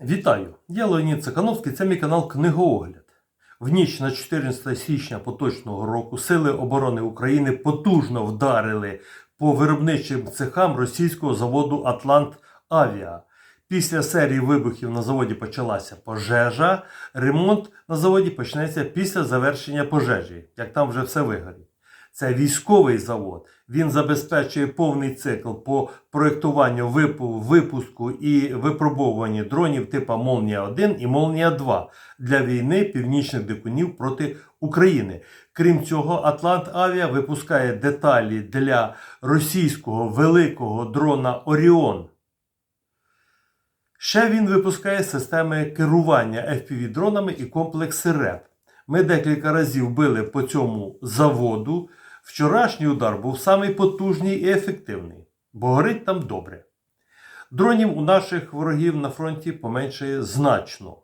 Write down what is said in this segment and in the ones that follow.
Вітаю! Я Леонід Цикановський, це мій канал Книгоогляд. В ніч на 14 січня поточного року Сили оборони України потужно вдарили по виробничим цехам російського заводу Атлант Авіа. Після серії вибухів на заводі почалася пожежа. Ремонт на заводі почнеться після завершення пожежі, як там вже все вигорить. Це військовий завод. Він забезпечує повний цикл по проєктуванню випуску і випробовуванню дронів типу Молнія 1 і Молнія 2 для війни північних дикунів проти України. Крім цього, Атлант Авіа випускає деталі для російського великого дрона Оріон. Ще він випускає системи керування FPV-дронами і комплекси РЕП. Ми декілька разів били по цьому заводу. Вчорашній удар був самий потужний і ефективний, бо горить там добре. Дронів у наших ворогів на фронті поменшає значно.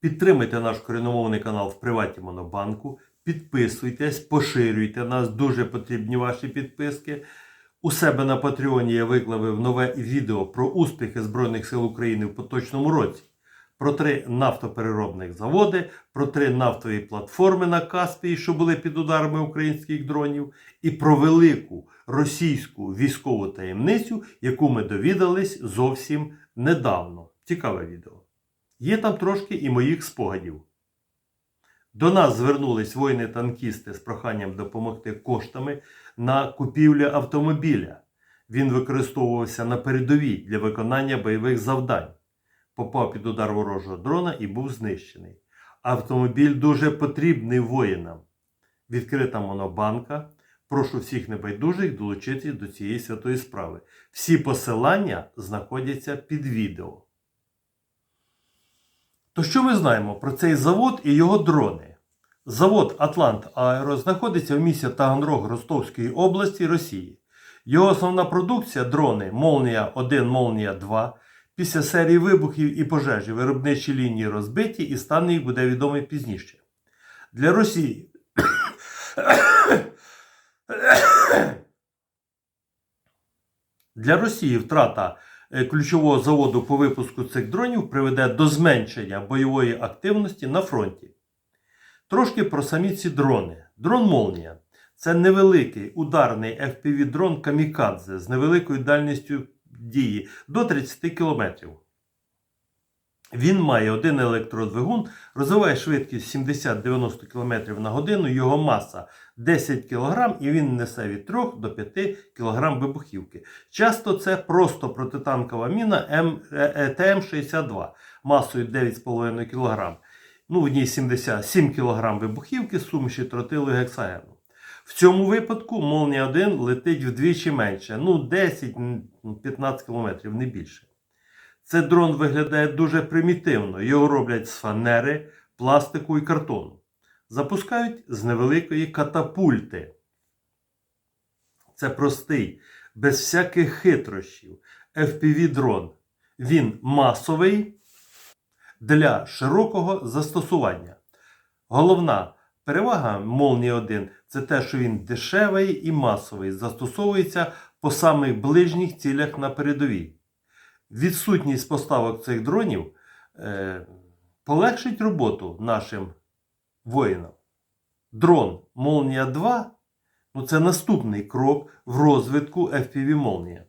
Підтримайте наш коріномовний канал в Приваті Монобанку. Підписуйтесь, поширюйте нас, дуже потрібні ваші підписки. У себе на Патреоні я виклавив нове відео про успіхи Збройних сил України в поточному році, про три нафтопереробних заводи, про три нафтові платформи на Каспії, що були під ударами українських дронів, і про велику російську військову таємницю, яку ми довідались зовсім недавно. Цікаве відео. Є там трошки і моїх спогадів. До нас звернулись воїни-танкісти з проханням допомогти коштами на купівлю автомобіля. Він використовувався на передовій для виконання бойових завдань. Попав під удар ворожого дрона і був знищений. Автомобіль дуже потрібний воїнам. Відкрита монобанка. Прошу всіх небайдужих долучитись до цієї святої справи. Всі посилання знаходяться під відео. То що ми знаємо про цей завод і його дрони? Завод Атлант Аеро знаходиться в місті Таганрог Ростовської області Росії. Його основна продукція дрони Молнія 1, Молнія 2. Після серії вибухів і пожежі виробничі лінії розбиті і стан їх буде відомий пізніше. Для Росії. Для Росії втрата е, ключового заводу по випуску цих дронів приведе до зменшення бойової активності на фронті. Трошки про самі ці дрони. Дрон Молнія це невеликий ударний FPV-дрон Камікадзе з невеликою дальністю дії до 30 км. Він має один електродвигун, розвиває швидкість 70-90 км на годину, його маса 10 кг і він несе від 3 до 5 кг вибухівки. Часто це просто протитанкова міна е, е, ТМ-62 масою 9,5 кг. Ну, в ній 77 кг вибухівки, суміші тротилу і гексагену. В цьому випадку Молнія 1 летить вдвічі менше, ну 10-15 км, не більше. Цей дрон виглядає дуже примітивно. Його роблять з фанери, пластику і картону. Запускають з невеликої катапульти. Це простий, без всяких хитрощів. FPV-дрон. Він масовий для широкого застосування. Головна перевага Молнії 1 це те, що він дешевий і масовий, застосовується по самих ближніх цілях на передовій. Відсутність поставок цих дронів е, полегшить роботу нашим воїнам. Дрон Молнія 2 ну це наступний крок в розвитку FPV Молнія.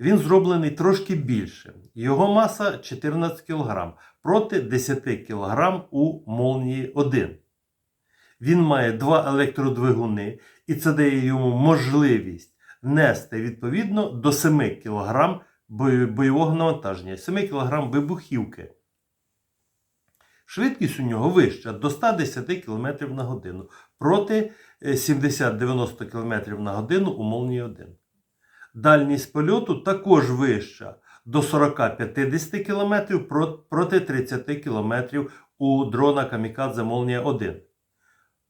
Він зроблений трошки більше. Його маса 14 кг проти 10 кг у Молнії 1. Він має два електродвигуни, і це дає йому можливість нести відповідно до 7 кг бойового навантаження, 7 кг вибухівки. Швидкість у нього вища до 110 км на годину проти 70-90 км на годину у Молнії 1. Дальність польоту також вища до 40-50 км проти 30 км у дрона Камікадзе Молнія 1.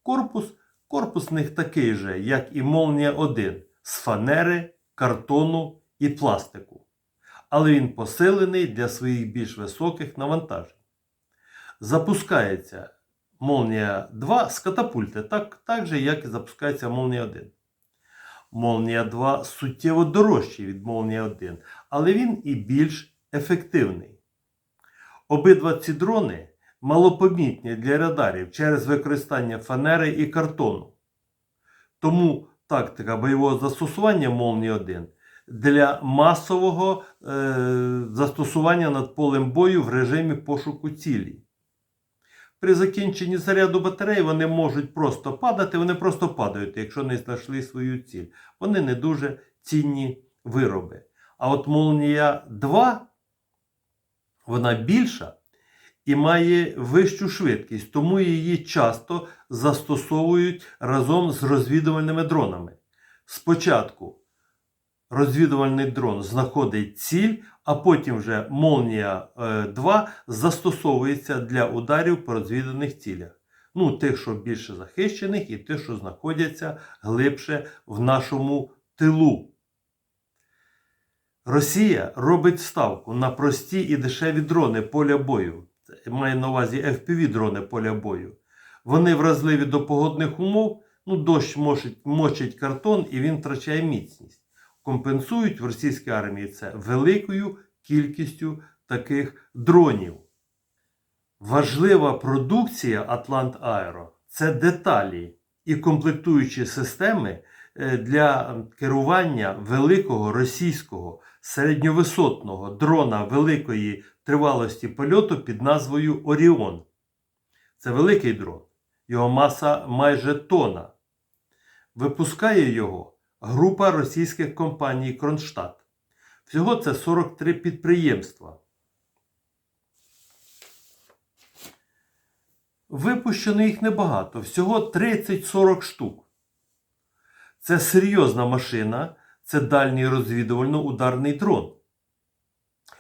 Корпус корпус них такий же, як і Молнія 1 з фанери, картону і пластику. Але він посилений для своїх більш високих навантажень. Запускається Молнія 2 з катапульти, так, так же, як і запускається Молнія 1. Молнія 2 суттєво дорожчий від Молнія 1, але він і більш ефективний. Обидва ці дрони малопомітні для радарів через використання фанери і картону. Тому тактика бойового застосування Молнії 1 для масового е, застосування над полем бою в режимі пошуку цілі. При закінченні заряду батареї вони можуть просто падати, вони просто падають, якщо не знайшли свою ціль. Вони не дуже цінні вироби. А от Молнія 2 вона більша і має вищу швидкість, тому її часто застосовують разом з розвідувальними дронами. Спочатку розвідувальний дрон знаходить ціль, а потім вже Молнія 2 застосовується для ударів по розвіданих цілях. Ну, тих, що більше захищених, і тих, що знаходяться глибше в нашому тилу. Росія робить ставку на прості і дешеві дрони поля бою. Має на увазі FPV дрони поля бою. Вони вразливі до погодних умов, ну, дощ мочить, мочить картон і він втрачає міцність. Компенсують в російській армії це великою кількістю таких дронів. Важлива продукція Атлант Аеро це деталі і комплектуючі системи е, для керування великого російського середньовисотного дрона великої тривалості польоту під назвою Оріон. Це великий дрон. Його маса майже тона. Випускає його група російських компаній Кронштадт. Всього це 43 підприємства. Випущено їх небагато, всього 30-40 штук. Це серйозна машина, це дальній розвідувально-ударний дрон.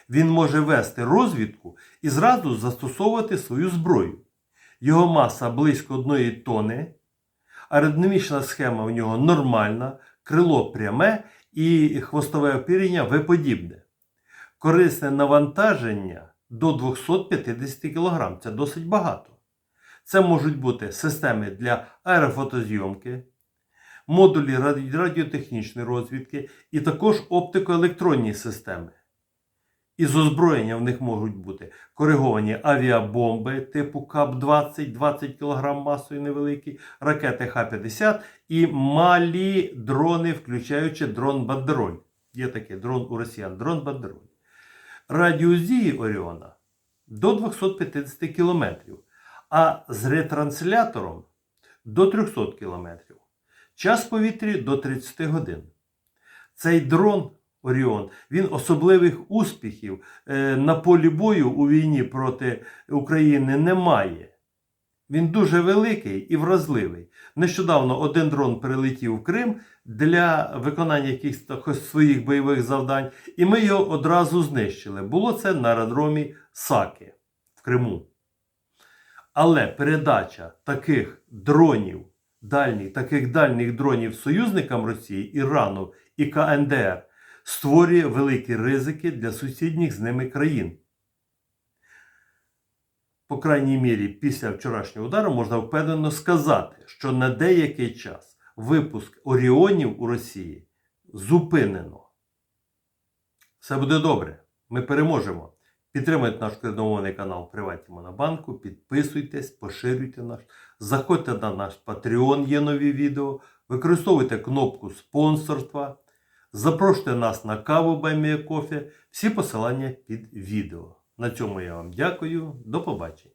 Він може вести розвідку і зразу застосовувати свою зброю. Його маса близько 1 тони, аеродинамічна схема в нього нормальна, крило пряме і хвостове опірення виподібне. Корисне навантаження до 250 кг. Це досить багато. Це можуть бути системи для аерофотозйомки, модулі раді- радіотехнічної розвідки і також оптико-електронні системи. Із озброєння в них можуть бути кориговані авіабомби типу КАП-20, 20 кг масою невеликі, ракети Х-50 і малі дрони, включаючи дрон Бандероль. Є такий дрон у росіян, дрон Бандероль. Радіус дії Оріона до 250 км, а з ретранслятором до 300 км. Час повітрі до 30 годин. Цей дрон Оріон, він особливих успіхів е, на полі бою у війні проти України не має. Він дуже великий і вразливий. Нещодавно один дрон прилетів в Крим для виконання якихось своїх бойових завдань, і ми його одразу знищили. Було це на аеродромі Саки в Криму. Але передача таких дронів, дальніх, таких дальніх дронів союзникам Росії, Ірану і КНДР створює великі ризики для сусідніх з ними країн. По крайній мірі, після вчорашнього удару можна впевнено сказати, що на деякий час випуск Оріонів у Росії зупинено. Все буде добре. Ми переможемо. Підтримуйте наш україномовний канал Приваті Монобанку, підписуйтесь, поширюйте наш, заходьте на наш Patreon, є нові відео, використовуйте кнопку спонсорства, запрошуйте нас на каву Баймія Кофе. Всі посилання під відео. На цьому я вам дякую. До побачення.